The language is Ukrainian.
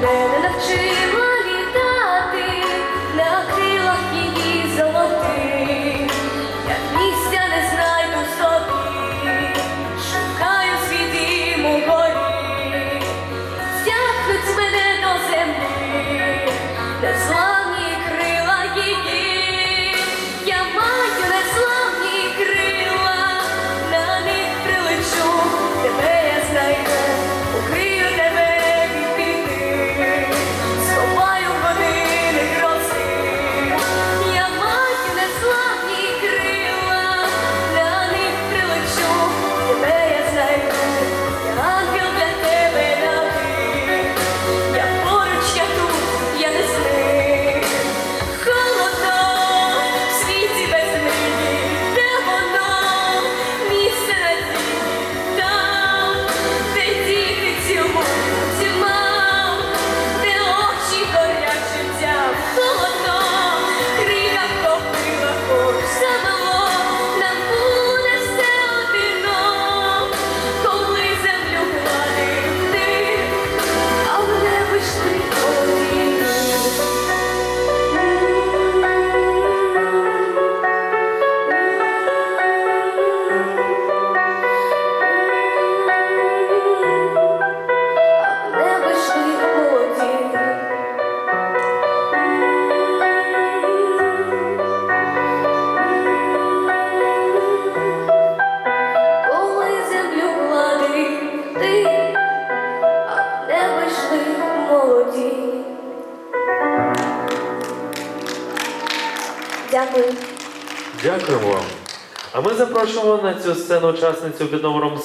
the dead and trees. Дякую. Дякуємо вам. А ми запрошуємо на цю сцену учасницю під номером